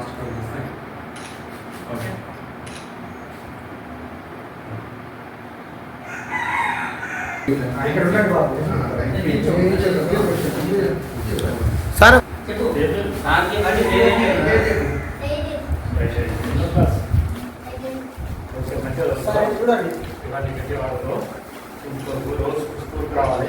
Last call చేస్తే okay sir చూడండి. రోజు స్కూల్కి రావాలి.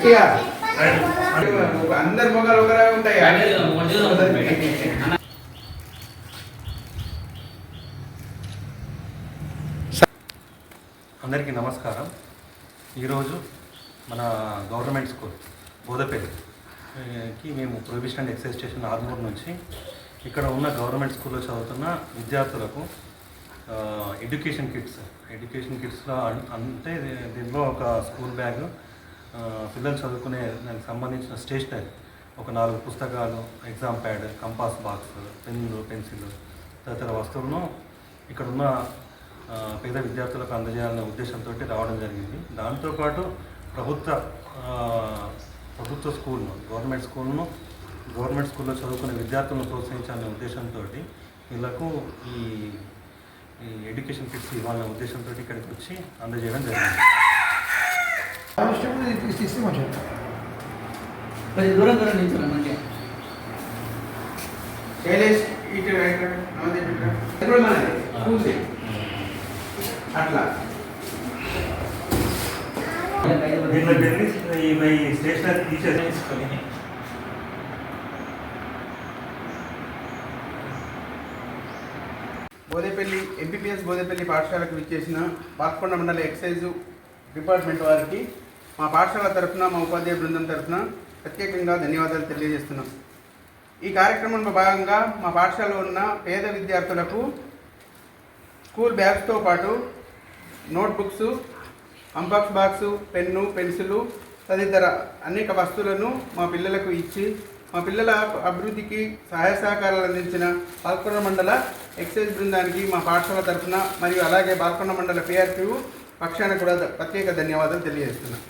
గట్టిగా. అందరి మొగాలు ఒకరే ఉంటాయి. అందరికీ నమస్కారం. ఈరోజు మన గవర్నమెంట్ స్కూల్ బోధపల్లికి మేము prohibition and excise station Armoor నుంచి ఇక్కడ ఉన్న గవర్నమెంట్ స్కూల్లో చదువుతున్న విద్యార్థులకు ఎడ్యుకేషన్ కిట్స్ ఎడ్యుకేషన్ కిట్స్లో అంటే దీనిలో ఒక స్కూల్ బ్యాగ్ పిల్లలు చదువుకునే దానికి సంబంధించిన స్టేషనరీ. ఒక నాలుగు పుస్తకాలు ఎగ్జామ్ ప్యాడ్ కంపాస్ బాక్స్ పెన్నులు పెన్సిల్ తదితర వస్తువులను ఇక్కడున్న పేద విద్యార్థులకు అందజేయాలనే ఉద్దేశంతో రావడం జరిగింది. దాంతోపాటు ప్రభుత్వ ప్రభుత్వ స్కూల్ను గవర్నమెంట్ స్కూల్ను గవర్నమెంట్ స్కూల్లో చదువుకునే విద్యార్థులను ప్రోత్సహించాలనే ఉద్దేశంతో వీళ్ళకు ఈ ఈ ఎడ్యుకేషన్ కిట్స్ ఇవ్వాలనే ఉద్దేశంతో ఇక్కడికి వచ్చి అందజేయడం జరిగింది. కొంచెం దూరం దూరం నిల్చోండి మంచిగా శైలేష్ ఇటు రైట్. నమస్తే మనది. అట్లా దీంట్లో stationery teachers Bodepalli MPPS Bodepalli పాఠశాలకు విచ్చేసిన బాత్కొండ మండల ఎక్సైజ్ డిపార్ట్మెంట్ వారికి మా పాఠశాల తరఫున మా ఉపాధ్యాయ బృందం తరఫున ప్రత్యేకంగా ధన్యవాదాలు తెలియజేస్తున్నాం. ఈ కార్యక్రమంలో భాగంగా మా పాఠశాలలో ఉన్న పేద విద్యార్థులకు స్కూల్ బ్యాగ్స్తో పాటు నోట్బుక్స్ అంబాక్స్ బాక్సు పెన్ను పెన్సిలు తదితర అనేక వస్తువులను మా పిల్లలకు ఇచ్చి మా పిల్లల అభివృద్ధికి సహాయ సహకారాలు అందించిన పాల్కొండ మండల ఎక్సైజ్ బృందానికి మా పాఠశాల తరఫున మరియు అలాగే పాల్కొండ మండల పిఆర్పి పక్షాన కూడా ప్రత్యేక ధన్యవాదాలు తెలియజేస్తున్నాను